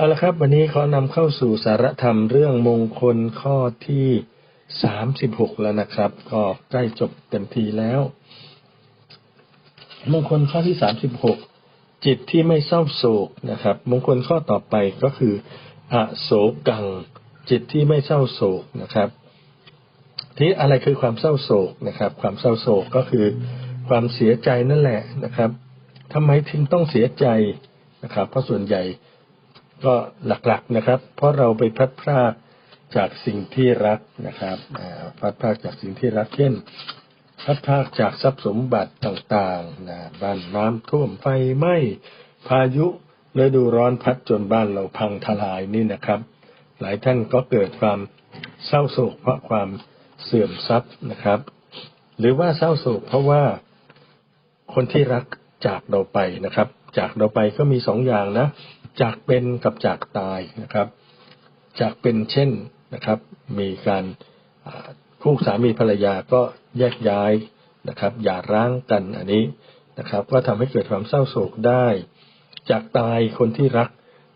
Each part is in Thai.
เอาละครับ วันนี้ขอนำเข้าสู่สารธรรมเรื่องมงคลข้อที่สามสิบหกแล้วนะครับ ก็ใกล้จบเต็มทีแล้ว มงคลข้อที่สามสิบหกจิตที่ไม่เศร้าโศกนะครับ มงคลข้อต่อไปก็คืออโศกัง จิตที่ไม่เศร้าโศกนะครับ ที่อะไรคือความเศร้าโศกนะครับ ความเศร้าโศกก็คือ ความเสียใจนั่นแหละนะครับทำไมถึงต้องเสียใจนะครับ เพราะส่วนใหญ่ ก็หลักๆนะครับ เพราะเราไปพลัดพรากจากสิ่งที่รักนะครับพลัดพรากจากสิ่งที่รักเช่นพลัดพรากจากทรัพย์สมบัติต่างๆนะบ้านน้ำท่วมไฟไหม้พายุฤดูร้อนพัดจนบ้านเราพังทลายนี่นะครับ หลายท่านก็เกิดความเศร้าโศกเพราะความเสื่อมทรัพย์นะครับ หรือว่าเศร้าโศกเพราะว่าคนที่รักจากเราไปนะครับ จากเราไปก็มีสองอย่างนะ จากเป็นกับจากตายนะครับ จากเป็นเช่นนะครับ มีการคู่สามีภรรยาก็แยกย้ายนะครับอย่าร้างกันอันนี้นะครับ ก็ทำให้เกิดความเศร้าโศกได้ จากตายคนที่รัก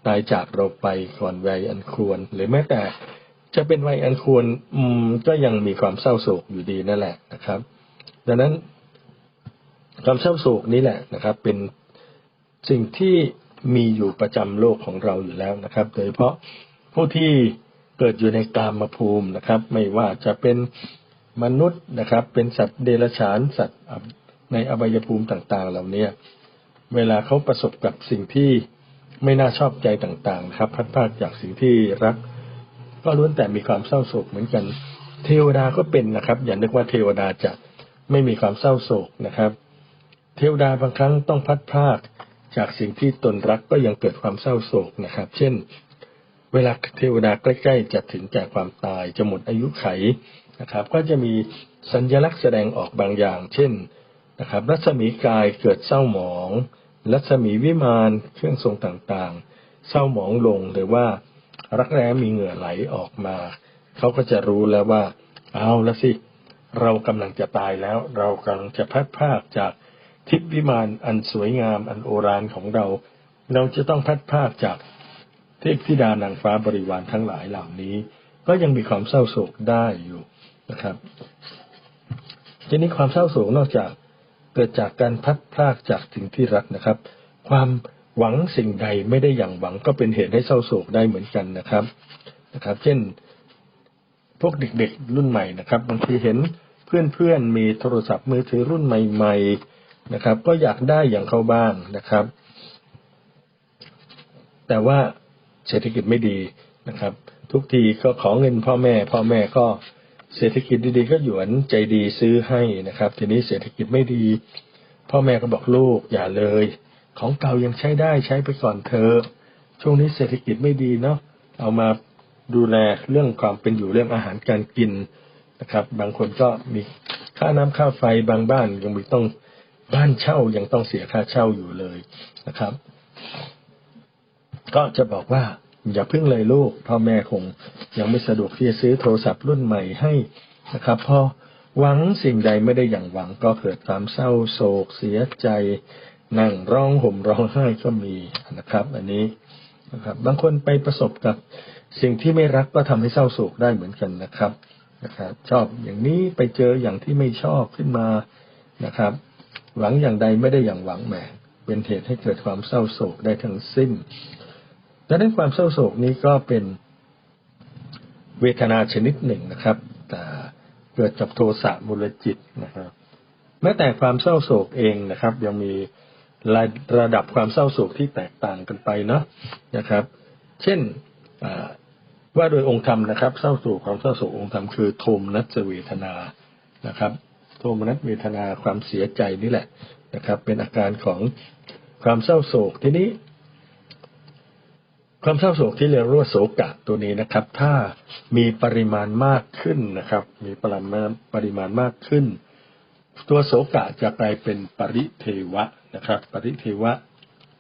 ตายจากเราไปก่อนวัยอันควร หรือแม้แต่จะเป็นวัยอันควรอืมก็ยังมีความเศร้าโศกอยู่ดีนั่นแหละนะครับ ดังนั้นความเศร้าโศกนี้แหละนะครับ เป็นสิ่งที่ มีอยู่ประจำโลกของเราอยู่แล้วนะครับ โดยเฉพาะผู้ที่เกิดอยู่ในกามภูมินะครับ ไม่ว่าจะเป็นมนุษย์นะครับ เป็นสัตว์เดรัจฉานสัตว์ในอบายภูมิต่างๆ เหล่านี้เวลาเขาประสบกับสิ่งที่ไม่น่าชอบใจต่างๆนะครับพัดพาดจากสิ่งที่รัก ก็ล้วนแต่มีความเศร้าโศกเหมือนกัน เทวดาก็เป็นนะครับ อย่านึกว่าเทวดาจะไม่มีความเศร้าโศกนะครับ เทวดาบางครั้งต้องพัดพลาก จากสิ่งที่ตนรักก็ยังเกิดความเศร้าโศกนะครับ เช่น เวลาเทวดาใกล้ ๆ จะถึงแก่ความตายจะหมดอายุไขนะครับ ก็จะมีสัญลักษณ์แสดงออกบางอย่าง เช่นนะครับ รัศมีกายเกิดเศร้าหมอง รัศมีวิมานเครื่องทรงต่างๆ เศร้าหมองลงหรือว่ารักแร้มีเหงื่อไหลออกมา เขาก็จะรู้แล้วว่า เอาละสิ เรากำลังจะตายแล้ว เรากำลังจะพัดพากจาก ทิพวิมานอันสวยงามอันโอรานของเรา เราจะต้องพัดพากจากเทพธิดานางฟ้าบริวารทั้งหลายเหล่านี้ ก็ยังมีความเศร้าโศกได้อยู่นะครับ ทีนี้ความเศร้าโศกนอกจากเกิดจากการพัดพลากจากสิ่งที่รักนะครับ ความหวังสิ่งใดไม่ได้อย่างหวังก็เป็นเหตุให้เศร้าโศกได้เหมือนกันนะครับนะครับ เช่น พวกเด็กๆรุ่นใหม่นะครับบางทีเห็นเพื่อนๆมีโทรศัพท์มือถือรุ่นใหม่ นะครับ ก็อยากได้อย่างเขาบ้างนะครับ แต่ว่าเศรษฐกิจไม่ดีนะครับ ทุกทีก็ขอเงินพ่อแม่ พ่อแม่ก็เศรษฐกิจดีๆ ก็หยวนใจดีซื้อให้นะครับ ทีนี้เศรษฐกิจไม่ดี พ่อแม่ก็บอกลูกอย่าเลย ของเก่ายังใช้ได้ใช้ไปก่อนเธอช่วงนี้เศรษฐกิจไม่ดีเนาะเอามาดูแลเรื่องความเป็นอยู่เรื่องอาหารการกินนะครับ บางคนก็มีค่าน้ำค่าไฟบางบ้านยังมีต้อง บ้านเช่ายังต้องเสียค่าเช่าอยู่เลยนะครับ ก็จะบอกว่าอย่าพึ่งเลยลูกพ่อแม่คงยังไม่สะดวกที่จะซื้อโทรศัพท์รุ่นใหม่ให้นะครับพอหวังสิ่งใดไม่ได้อย่างหวังก็เกิดความเศร้าโศกเสียใจนั่งร้องห่มร้องไห้ก็มีนะครับ อันนี้นะครับบางคนไปประสบกับสิ่งที่ไม่รักก็ทำให้เศร้าโศกได้เหมือนกันนะครับนะครับ ชอบอย่างนี้ไปเจออย่างที่ไม่ชอบขึ้นมานะครับ หวังอย่างใดไม่ได้อย่างหวังแหมเป็นเหตุให้เกิดความเศร้าโศกได้ทั้งสิ้นดังนั้นความเศร้าโศกนี้ก็เป็นเวทนาชนิดหนึ่งนะครับแต่เกิดจากโทสะมูลจิตนะครับแม้แต่ความเศร้าโศกเองนะครับ ยังมีระดับความเศร้าโศกที่แตกต่างกันไปเนาะนะครับ เช่นว่าโดยองค์ธรรมนะครับ เศร้าโศกความเศร้าโศกองค์ธรรมคือโทมนัสเวทนานะครับ ทมนัสเวทนาความเสียใจนี่แหละนะครับ เป็นอาการของความเศร้าโศกทีนี้ ความเศร้าโศกที่เรียกว่าโศกะตัวนี้นะครับ ถ้ามีปริมาณมากขึ้นนะครับ มีปริมาณปริมาณมากขึ้น ตัวโศกะจะกลายเป็นปริเทวะนะครับ ปริเทวะ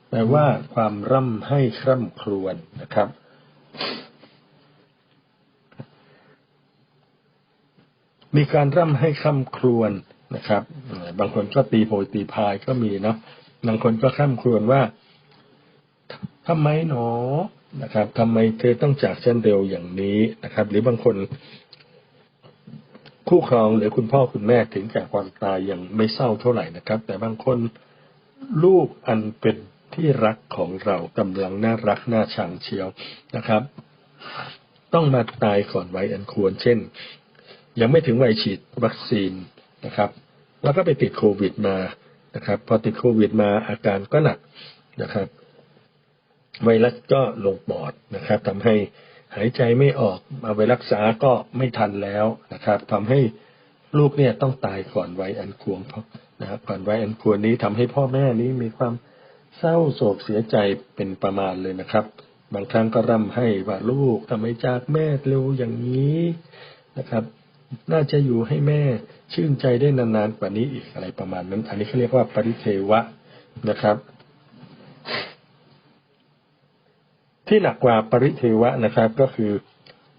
แปลว่าความร่ำให้คร่ำครวญนะครับ มีการร่ำให้ค่ำครวญนะครับ บางคนก็ตีโพยตีพายก็มีเนาะบางคนก็ข้ามครวญว่าทำไมหนอนะครับทำไมเธอต้องจากฉันเร็วอย่างนี้นะครับ หรือบางคน คู่ครองหรือคุณพ่อคุณแม่ถึงแก่ความตายอย่างไม่เศร้าเท่าไหร่นะครับ แต่บางคนลูกอันเป็นที่รักของเรากำลังน่ารักน่าชังเชียวนะครับ ต้องมาตายก่อนไวัยอันควร เช่น ยังไม่ถึงวัยฉีดวัคซีนนะครับ แล้วก็ไปติดโควิดมานะครับ พอติดโควิดมาอาการก็หนักนะครับ ไวรัสก็ลงปอดนะครับทำให้หายใจไม่ออกมาไปรักษาก็ไม่ทันแล้วนะครับทำให้ลูกเนี่ยต้องตายก่อนวัยอันควรเพราะนะครับก่อนวัยอันควรนี้ทำให้พ่อแม่นี้มีความเศร้าโศกเสียใจเป็นประมาณเลยนะครับ บางครั้งก็ร่ำให้ว่าลูกทำไมจากแม่เร็วอย่างนี้นะครับ น่าจะอยู่ให้แม่ชื่นใจได้นานๆกว่านี้อีกอะไรประมาณนั้น อันนี้เขาเรียกว่าปริเทวะนะครับ ที่หนักกว่าปริเทวะนะครับ ก็คือ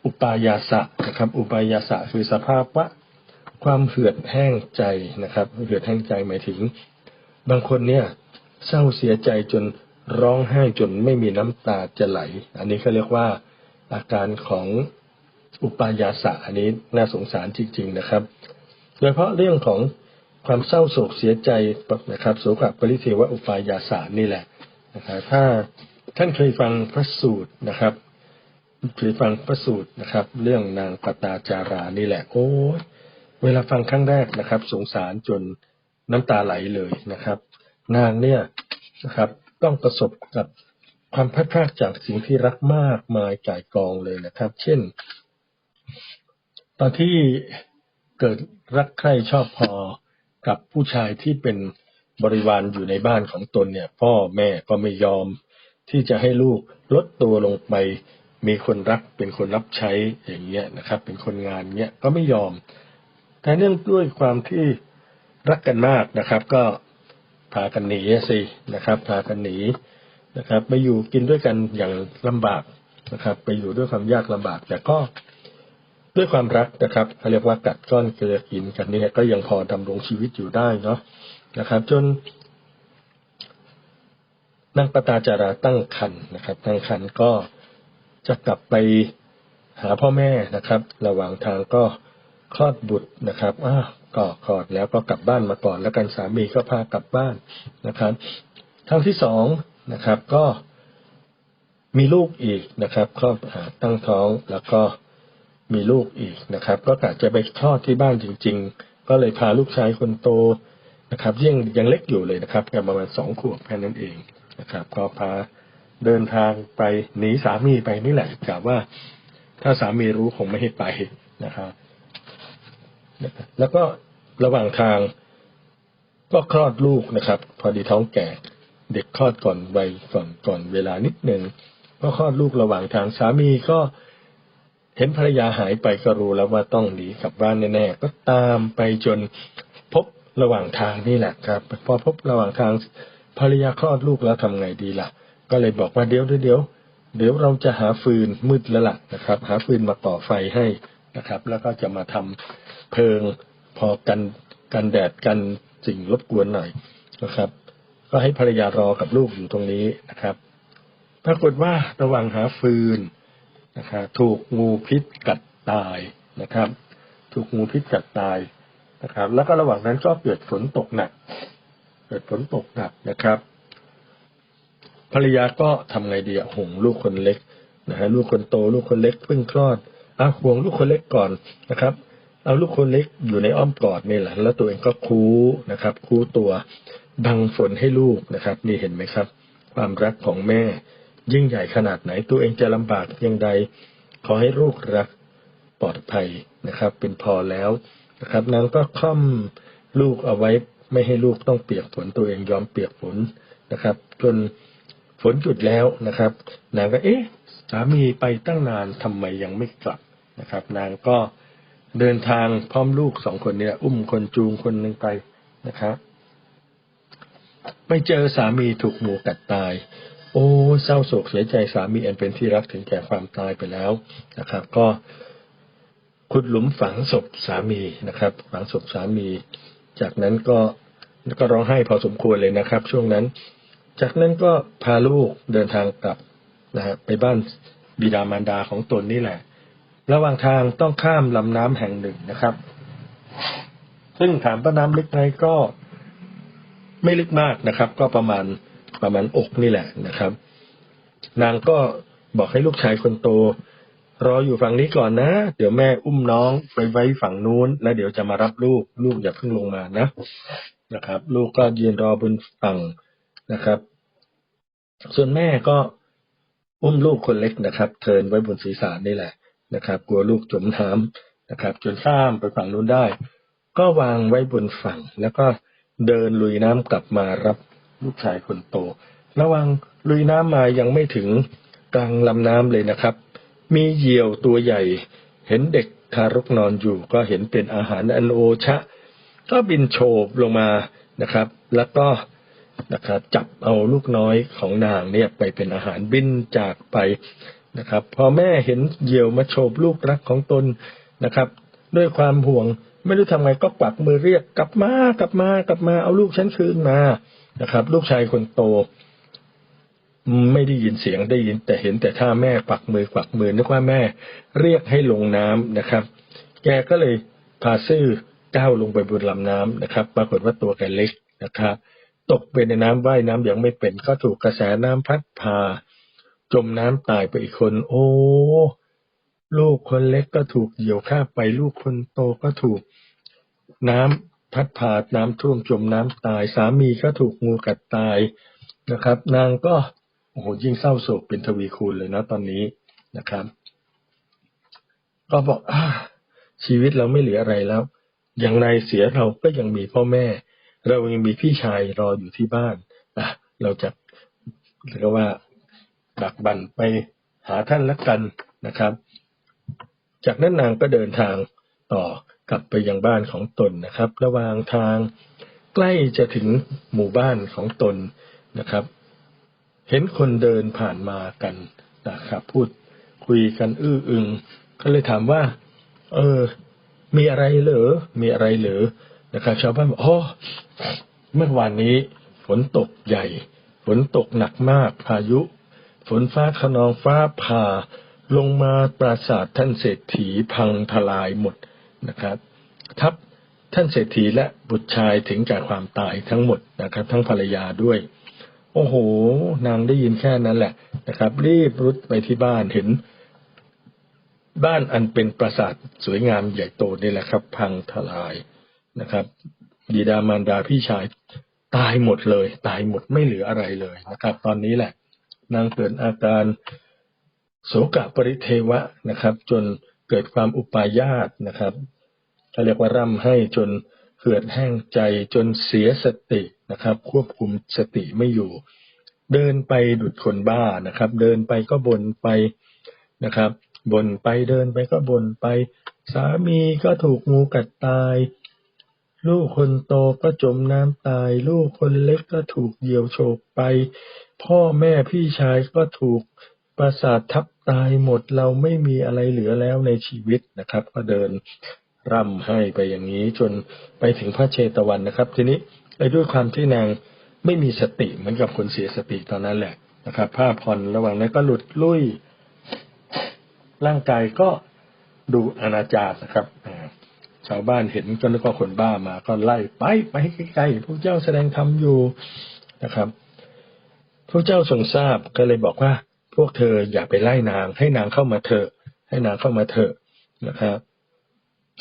อุปายาสะนะครับ อุปายาสะคือสภาพว่าความเหือดแห้งใจนะครับ เหือดแห้งใจหมายถึง บางคนเนี่ย เศร้าเสียใจจนร้องไห้จนไม่มีน้ำตาจะไหล อันนี้เขาเรียกว่าอาการของ อุปายาสะอันนี้น่าสงสารจริง ๆนะครับ โดยเฉพาะเรื่องของความเศร้าโศกเสียใจนะครับโสกปริเทวะอุปายาสะนี่แหละนะครับถ้าท่านเคยฟังพระสูตรนะครับเคยฟังพระสูตรนะครับ เรื่องนางปตาจารานี่แหละ โอ้เวลาฟังครั้งแรกนะครับ สงสารจนน้ำตาไหลเลยนะครับ นางเนี่ยนะครับ ต้องประสบกับความพลาดพลาดจากสิ่งที่รักมากมายก่ายกองเลยนะครับ เช่น ตอนที่เกิดรักใคร่ชอบพอกับผู้ชายที่เป็นบริวารอยู่ในบ้านของตนเนี่ย พ่อแม่ก็ไม่ยอมที่จะให้ลูกลดตัวลงไป มีคนรักเป็นคนรับใช้อย่างเงี้ยนะครับ เป็นคนงานเงี้ยก็ไม่ยอม แต่เนื่องด้วยความที่รักกันมากนะครับ ก็พากันหนีสินะครับพากันหนีนะครับไปอยู่กินด้วยกันอย่างลำบากนะครับ ไปอยู่ด้วยความยากลำบาก แต่ก็ ด้วยความรักนะครับเขาเรียกว่ากัดก้อนเกลือกินกันนี่ก็ยังพอดำรงชีวิตอยู่ได้เนาะนะครับ จนนางปตาจาราตั้งคันนะครับตั้งคันก็จะกลับไปหาพ่อแม่นะครับ ระหว่างทางก็คลอดบุตรนะครับอ้าก็คลอดแล้วก็กลับบ้านมาก่อนแล้วกันสามีก็พากลับบ้านนะครับครั้งที่สองนะครับก็มีลูกอีกนะครับคลอดตั้งท้องแล้วก็ มีลูกอีกนะครับ ก็กะจะไปคลอดที่บ้านจริง ๆ ก็เลยพาลูกชายคนโตนะครับยังยังเล็กอยู่เลยนะครับแค่ประมาณสองขวบแค่นั้นเองนะครับ ก็พาเดินทางไปหนีสามีไปนี่แหละกะว่า ถ้าสามีรู้คงไม่ให้ไปนะครับแล้วก็ระหว่างทางก็คลอดลูกนะครับ พอดีท้องแก่เด็กคลอดก่อนวัยก่อนก่อนเวลานิดหนึ่งก็คลอดลูกระหว่างทางสามีก็ เห็นภรรยาหายไปก็รู้แล้วว่าต้องหนีกลับบ้านแน่ๆก็ตามไปจนพบระหว่างทางนี่แหละครับ พอพบระหว่างทางภรรยาคลอดลูกแล้วทำไงดีล่ะ ก็เลยบอกว่าเดี๋ยวเดี๋ยวเดี๋ยวเราจะหาฟืนมืดแล้วล่ะนะครับ หาฟืนมาต่อไฟให้นะครับ แล้วก็จะมาทำเพลิงพอกันกันแดดกันสิ่งรบกวนหน่อยนะครับ ก็ให้ภรรยารอกับลูกอยู่ตรงนี้นะครับ ปรากฏว่าระหว่างหาฟืน นะครับถูกงูพิษกัดตายนะครับ ถูกงูพิษกัดตายนะครับ แล้วก็ระหว่างนั้นก็เกิดฝนตกหนัก เกิดฝนตกหนักนะครับภรรยาก็ทำไงดีห่วงลูกคนเล็กนะฮะลูกคนโต ลูกคนเล็กเพิ่งคลอดอะห่วงลูกคนเล็กก่อนนะครับ เอาลูกคนเล็กอยู่ในอ้อมกอดนี่แหละ แล้วตัวเองก็คูนะครับ คูตัวบังฝนให้ลูกนะครับ นี่เห็นไหมครับ ความรักของแม่ ยิ่งใหญ่ขนาดไหน ตัวเองจะลำบากยังใด ขอให้ลูกรักปลอดภัยนะครับ เป็นพอแล้วนะครับนางก็ค่อมลูกเอาไว้ไม่ให้ลูกต้องเปียกฝนตัวเองยอมเปียกฝนนะครับ จนฝนหยุดแล้วนะครับ นางก็เอ๊ะ สามีไปตั้งนานทำไมยังไม่กลับนะครับ นางก็เดินทางพร้อมลูกสองคนเนี่ย อุ้มคนจูงคนหนึ่งไปนะครับไปเจอสามีถูกหมูกัดตาย โอ้เศร้าโศกเสียใจสามีอันเป็นที่รักถึงแก่ความตายไปแล้วนะครับ ก็ขุดหลุมฝังศพสามีนะครับ ฝังศพสามี จากนั้นก็ก็ร้องไห้พอสมควรเลยนะครับ ช่วงนั้น จากนั้นก็พาลูกเดินทางกลับนะฮะไปบ้านบิดามารดาของตนนี่แหละ ระหว่างทางต้องข้ามลำน้ำแห่งหนึ่งนะครับ ซึ่งถามว่าน้ำลึกไหมก็ไม่ลึกมากนะครับ ก็ประมาณ ประมาณอกนี่แหละนะครับ นางก็บอกให้ลูกชายคนโต รออยู่ฝั่งนี้ก่อนนะ เดี๋ยวแม่อุ้มน้องไปไว้ฝั่งนู้น แล้วเดี๋ยวจะมารับลูก ลูกอย่าเพิ่งลงมานะนะครับ ลูกก็ยืนรอบนฝั่งนะครับ ส่วนแม่ก็อุ้มลูกคนเล็กนะครับ เทินไว้บนศีรษะนี่แหละนะครับ กลัวลูกจมน้ำนะครับ จนข้ามไปฝั่งนู้นได้ ก็วางไว้บนฝั่ง แล้วก็เดินลุยน้ำกลับมารับ ลูกชายคนโต ระวังลุยน้ำมายังไม่ถึงกลางลำน้ำเลยนะครับ มีเหยี่ยวตัวใหญ่ เห็นเด็กทารกนอนอยู่ ก็เห็นเป็นอาหารอันโอชะ ก็บินโฉบลงมานะครับ แล้วก็นะครับจับเอาลูกน้อยของนางเนี่ยไปเป็นอาหารบินจากไปนะครับ พอแม่เห็นเหยี่ยวมาโฉบลูกรักของตนนะครับ ด้วยความห่วงไม่รู้ทำไงก็ปักมือเรียกกลับมากลับมากลับมาเอาลูกฉันคืนมา นะครับ ลูกชายคนโต ไม่ได้ยินเสียงได้ยิน แต่เห็นแต่ท่าแม่ปักมือปักมือนึกว่าแม่ เรียกให้ลงน้ำนะครับ แกก็เลยพาซื่อก้าวลงไปบนลำน้ำนะครับ ปรากฏว่าตัวแกเล็กนะครับตกไปในน้ำว่ายน้ำอย่างไม่เป็น ก็ถูกกระแสน้ำพัดพา จมน้ำตายไปอีกคน โอ้ลูกคนเล็กก็ถูกเหยี่ยวข้าไป ลูกคนโตก็ถูกน้ำ พัดพาน้ำท่วมจมน้ำตาย สามีก็ถูกงูกัดตายนะครับ นางก็โอ้โหยิ่งเศร้าโศกเป็นทวีคูณเลยนะตอนนี้นะครับ ก็บอกอชีวิตเราไม่เหลืออะไรแล้ว อย่างไรเสียเราก็ยังมีพ่อแม่ เรายังมีพี่ชายรออยู่ที่บ้านอะเราจะเรียกว่าดักบันไปหาท่านละกันนะครับ จากนั้นนางก็เดินทางต่อ กลับไปยังบ้านของตนนะครับ ระหว่างทางใกล้จะถึงหมู่บ้านของตนนะครับ เห็นคนเดินผ่านมากันนะครับ พูดคุยกันอื้ออึง ก็เลยถามว่า เออ มีอะไรเหรอ มีอะไรเหรอนะครับชาวบ้านบอกอ๋อเมื่อวานนี้ ฝนตกใหญ่ ฝนตกหนักมาก พายุ ฝนฟ้าขนองฟ้าผ่า ลงมาปราสาทท่านเศรษฐีพังทลายหมด นะครับทับท่านเศรษฐีและบุตรชายถึงแก่ความตายทั้งหมดนะครับ ทั้งภรรยาด้วย โอ้โห นางได้ยินแค่นั้นแหละนะครับ รีบรุดไปที่บ้านเห็น บ้านอันเป็นปราสาทสวยงามใหญ่โตนี่แหละครับ พังทลายนะครับบิดามารดาพี่ชายตายหมดเลย ตายหมดไม่เหลืออะไรเลยนะครับ ตอนนี้แหละ นางเกิดอาการโสกปริเทวะนะครับ จน เกิดความอุปายาตนะครับเขาเรียกว่าร่ำให้จนเหือดแห้งใจจนเสียสตินะครับ ควบคุมสติไม่อยู่ เดินไปดุดคนบ้านะครับ เดินไปก็บ่นไปนะครับบ่นไปเดินไปก็บ่นไป สามีก็ถูกงูกัดตาย ลูกคนโตก็จมน้ำตาย ลูกคนเล็กก็ถูกเหยี่ยวโฉบไป พ่อแม่พี่ชายก็ถูก ประสาททับตายหมดเราไม่มีอะไรเหลือแล้วในชีวิตนะครับ ก็เดินร่ำให้ไปอย่างนี้จนไปถึงพระเชตวันนะครับ ทีนี้ไอ้ด้วยความที่นางไม่มีสติเหมือนกับคนเสียสติตอนนั้นแหละนะครับ ผ้าผ่อนระหว่างนั้นก็หลุดลุ่ย ร่างกายก็ดูอนาจารนะครับชาวบ้านเห็นก็นึกว่าคนบ้ามาก็ไล่ไปไปใกล้ๆพระเจ้าแสดงธรรมอยู่นะครับพระเจ้าทรงทราบก็เลยบอกว่า พวกเธออย่าไปไล่นาง ให้นางเข้ามาเถอะให้นางเข้ามาเถอะนะครับ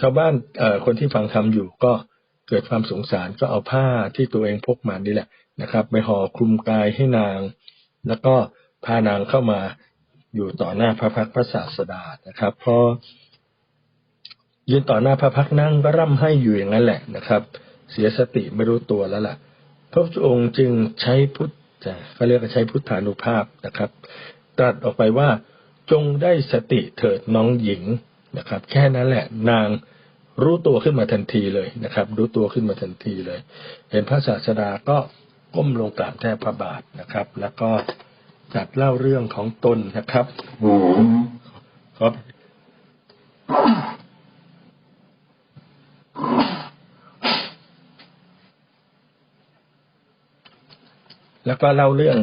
ชาวบ้านเอ่อคนที่ฟังธรรมอยู่ก็เกิดความสงสารก็เอาผ้าที่ตัวเองพกมานี่แหละนะครับไปห่อคลุมกายให้นาง แล้วก็พานางเข้ามาอยู่ต่อหน้าพระพักพระศาสดานะครับพอยืนต่อหน้าพระพักนั่งก็ร่ำให้อยู่อย่างนั้นแหละนะครับ เสียสติไม่รู้ตัวแล้วล่ะ พระองค์จึงใช้พุทธเขาเรียกว่าใช้พุทธานุภาพนะครับ ตรัสออกไปว่า จงได้สติเถิดน้องหญิงนะครับ แค่นั้นแหละนางรู้ตัวขึ้นมาทันทีเลยนะครับ รู้ตัวขึ้นมาทันทีเลย เห็นพระศาสดาก็ก้มลงกราบแทบพระบาทนะครับ แล้วก็จัดเล่าเรื่องของตนนะครับครับแล้วก็เล่าเรื่อง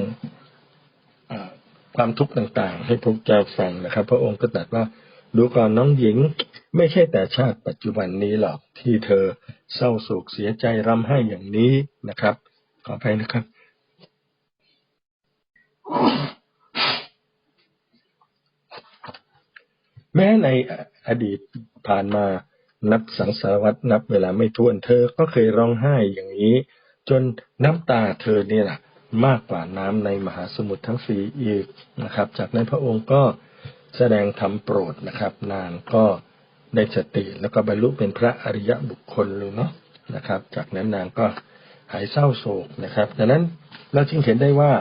ความทุกข์ต่างๆ ให้พวกเจ้าฟังนะครับ พระองค์ก็ตรัสว่าดูก่อนน้องหญิงไม่ใช่แต่ชาติปัจจุบันนี้หรอกที่เธอเศร้าโศกเสียใจร่ำไห้อย่างนี้นะครับ ขออภัยนะครับ แม้ในอดีตผ่านมานับสังสารวัตนับเวลาไม่ถ้วนเธอก็เคยร้องไห้อย่างนี้ จนน้ำตาเธอเนี่ยนะ มากกว่าน้ำในมหาสมุทรทั้งสี่อีกนะครับ จากนั้นพระองค์ก็แสดงธรรมโปรดนะครับ นางก็ได้สติแล้วก็บรรลุเป็นพระอริยบุคคลเลยเนาะนะครับ จากนั้นนางก็หายเศร้าโศกนะครับดังนั้นเราจึงเห็นได้ว่า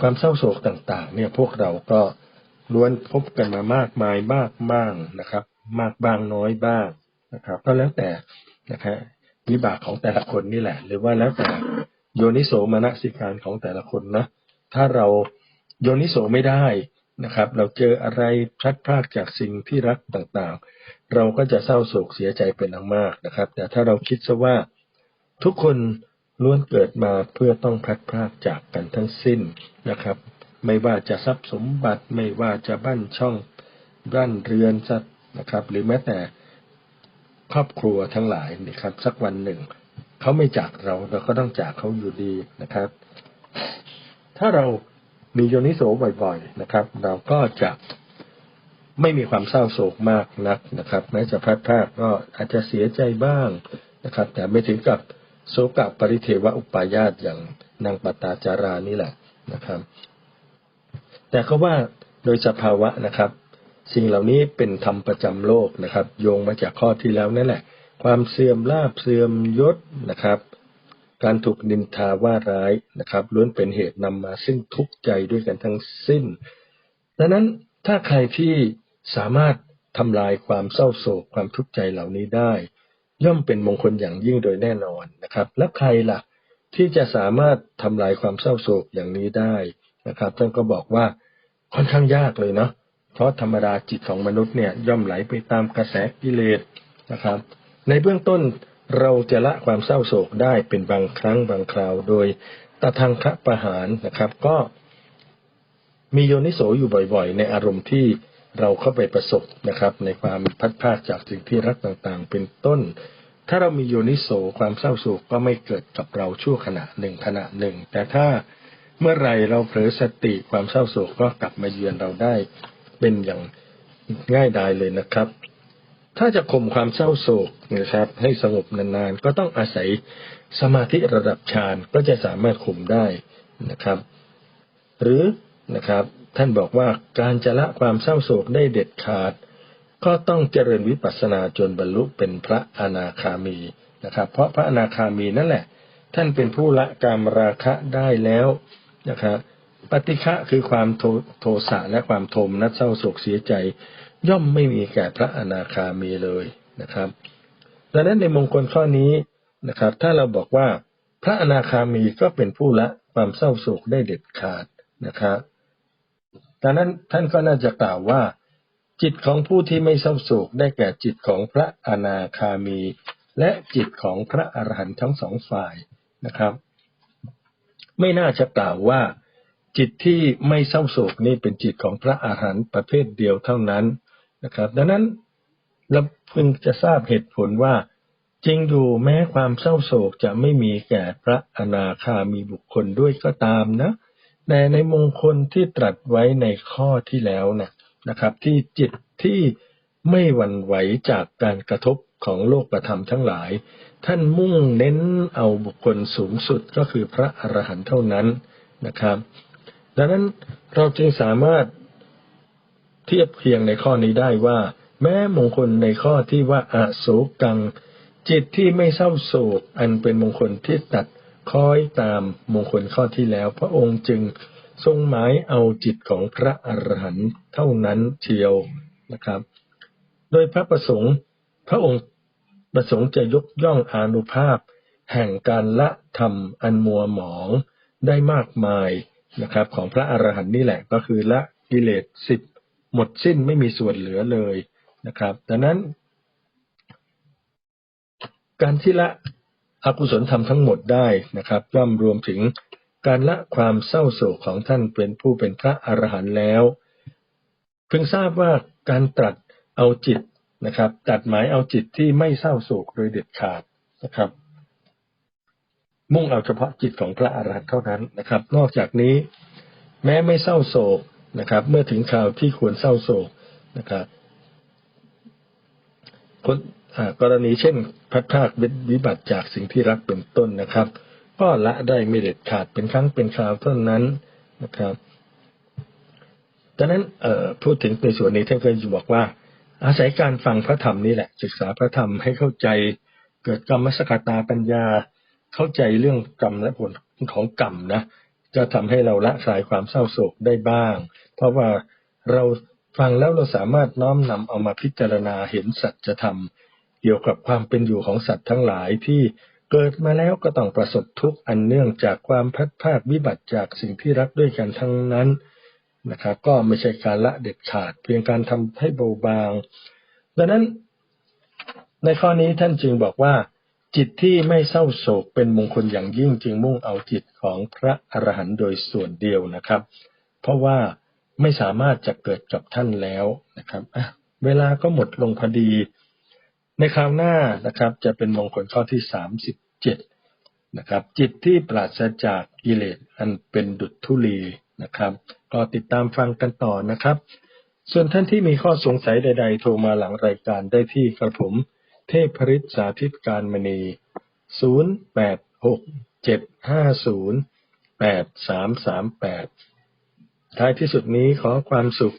ความเศร้าโศกต่าง ๆ เนี่ยพวกเราก็ล้วนพบกันมามากมายมากบ้างนะครับ มากบ้างน้อยบ้างนะครับ ก็แล้วแต่นะครับวิบากของแต่ละคนนี่แหละ หรือว่าแล้วแต่ โยนิโสมนสิการของแต่ละคนนะถ้าเราโยนิโสไม่ได้นะครับ เราเจออะไรพลัดพรากจากสิ่งที่รักต่างๆ เราก็จะเศร้าโศกเสียใจเป็นอันมากนะครับ แต่ถ้าเราคิดซะว่าทุกคนล้วนเกิดมาเพื่อต้องพลัดพรากจากกันทั้งสิ้นนะครับ ไม่ว่าจะทรัพย์สมบัติไม่ว่าจะบ้านช่องบ้านเรือนสัตว์นะครับ หรือแม้แต่ครอบครัวทั้งหลายนะครับ สักวันหนึ่ง เขาไม่จากเราเราก็ต้องจากเขาอยู่ดีนะครับ ถ้าเรามีโยนิโสบ่อยๆนะครับ เราก็จะไม่มีความเศร้าโศกมากนักนะครับ แม้จะพลาดพลาดก็อาจจะเสียใจบ้างนะครับ แต่ไม่ถึงกับโศกปริเทวอุปายาตอย่างนางปตาจารานี่แหละนะครับ แต่เขาว่าโดยสภาวะนะครับ สิ่งเหล่านี้เป็นธรรมประจำโลกนะครับ โยงมาจากข้อที่แล้วนั่นแหละ ความเสื่อมลาบเสื่อมยศนะครับ การถูกนินทาว่าร้ายนะครับล้วนเป็นเหตุนำมาซึ่งทุกข์ใจด้วยกันทั้งสิ้น ดังนั้นถ้าใครที่สามารถทำลายความเศร้าโศกความทุกข์ใจเหล่านี้ได้ ย่อมเป็นมงคลอย่างยิ่งโดยแน่นอนนะครับ และใครล่ะที่จะสามารถทำลายความเศร้าโศกอย่างนี้ได้นะครับท่านก็บอกว่าค่อนข้างยากเลยเนาะเพราะธรรมดาจิตของมนุษย์เนี่ยย่อมไหลไปตามกระแสกิเลสนะครับ ในเบื้องต้นเราจะละความเศร้าโศกได้เป็นบางครั้งบางคราว โดยตาทางคะประหารนะครับ ก็มีโยนิโสอยู่บ่อยๆ ในอารมณ์ที่เราเข้าไปประสบนะครับ ในความพัดพลาดจากสิ่งที่รักต่างๆ เป็นต้น ถ้าเรามีโยนิโสความเศร้าโศกก็ไม่เกิดกับเราชั่วขณะหนึ่งขณะหนึ่ง แต่ถ้าเมื่อไรเราเผลอสติความเศร้าโศกก็กลับมาเยือนเราได้เป็นอย่างง่ายดายเลยนะครับ ถ้าจะข่มความเศร้าโศกนะครับ ให้สงบนานๆ ก็ต้องอาศัยสมาธิระดับฌานก็จะสามารถข่มได้นะครับ หรือนะครับท่านบอกว่าการจะละความเศร้าโศกได้เด็ดขาด ก็ต้องเจริญวิปัสสนาจนบรรลุเป็นพระอนาคามีนะครับ เพราะพระอนาคามีนั่นแหละ ท่านเป็นผู้ละกามราคะได้แล้วนะครับปฏิฆะคือความโทโทสะและความโทมนัสเศร้าโศกเสียใจ ย่อมไม่มีแก่พระอนาคามีเลยนะครับ ดังนั้นในมงคลข้อนี้นะครับ ถ้าเราบอกว่าพระอนาคามีก็เป็นผู้ละความเศร้าโศกได้เด็ดขาดนะครับดังนั้นท่านก็น่าจะกล่าวว่า จิตของผู้ที่ไม่เศร้าโศกได้แก่จิตของพระอนาคามี และจิตของพระอรหันต์ทั้งสองฝ่ายนะครับ ไม่น่าจะกล่าวว่าจิตที่ไม่เศร้าโศกนี่เป็นจิตของพระอรหันต์ประเภทเดียวเท่านั้น นะครับ ดังนั้นเราพึงจะทราบเหตุผลว่าจริงอยู่แม้ความเศร้าโศกจะไม่มีแก่พระอนาคามีบุคคลด้วยก็ตามนะแต่ในมงคลที่ตรัสไว้ในข้อที่แล้วนะนะครับ ที่จิตที่ไม่หวั่นไหวจากการกระทบของโลกประธรรมทั้งหลาย ท่านมุ่งเน้นเอาบุคคลสูงสุดก็คือพระอรหันต์เท่านั้นนะครับ ดังนั้นเราจึงสามารถ ทียบเคียงในข้อนี้ได้ว่า แม้มงคลในข้อที่ว่าอาโศกัง จิตที่ไม่เศร้าโศก อันเป็นมงคลที่ตัดคอยตามมงคลข้อที่แล้ว พระองค์จึงทรงหมายเอาจิตของพระอรหันต์เท่านั้นเชียวนะครับ โดยพระประสงค์พระองค์ประสงค์จะยกย่องอนุภาพ แห่งการละธรรมอันมัวหมองได้มากมายนะครับ ของพระอรหันต์นี่แหละก็คือละกิเลสสิบ หมดสิ้นไม่มีส่วนเหลือเลยนะครับดังนั้น การที่ละอกุศลธรรมทั้งหมดได้นะครับย่อมรวมถึงการละความเศร้าโศกของท่านเป็นผู้เป็นพระอรหันต์แล้วเพิ่งทราบว่าการตรัสเอาจิตนะครับ ตัดหมายเอาจิตที่ไม่เศร้าโศกโดยเด็ดขาดนะครับ มุ่งเอาเฉพาะจิตของพระอรหันต์เท่านั้นนะครับ นอกจากนี้ แม้ไม่เศร้าโศก นะครับ เมื่อถึงคราวที่ควรเศร้าโศกนะครับคนกรณีเช่นพัดพรากวิบัติจากสิ่งที่รักเป็นต้นนะครับ ก็ละได้ไม่เด็ดขาดเป็นครั้งเป็นคราวเท่านั้นนะครับดังนั้นพูดถึงในส่วนนี้ท่านเคยบอกว่า อาศัยการฟังพระธรรมนี่แหละ ศึกษาพระธรรมให้เข้าใจเกิดกรรมสกตาปัญญา เข้าใจเรื่องกรรมและผลของกรรมนะ จะทำให้เราละสายความเศร้าโศกได้บ้าง เพราะว่าเราฟังแล้วเราสามารถน้อมนำเอามาพิจารณาเห็นสัจธรรมเกี่ยวกับความเป็นอยู่ของสัตว์ทั้งหลายที่เกิดมาแล้วก็ต้องประสบทุกข์อันเนื่องจากความพัดพาดวิบัติจากสิ่งที่รักด้วยกันทั้งนั้นนะครับก็ไม่ใช่การละเด็ดขาด เพียงการทำให้เบาบาง ดังนั้นในข้อนี้ท่านจึงบอกว่า จิตที่ไม่เศร้าโศกเป็นมงคลอย่างยิ่งจึงมุ่งเอาจิตของพระอรหันต์โดยส่วนเดียวนะครับ เพราะว่าไม่สามารถจะเกิดกับท่านแล้วนะครับเวลาก็หมดลงพอดี ในคราวหน้านะครับ จะเป็นมงคลข้อที่สามสิบเจ็ดนะครับ จิตที่ปราศจากกิเลสอันเป็นดุจธุลีนะครับ ก็ติดตามฟังกันต่อนะครับ ส่วนท่านที่มีข้อสงสัยใด ๆ โทรมาหลังรายการได้ที่กระผม เทพพริษสาธิตการมณี 0867508338 ท้ายที่สุดนี้ขอความสุข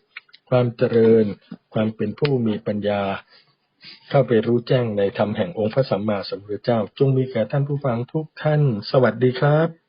ความเจริญ ความเป็นผู้มีปัญญา เข้าไปรู้แจ้งในธรรมแห่งองค์พระสัมมาสัมพุทธเจ้า จงมีแก่ท่านผู้ฟังทุกท่าน สวัสดีครับ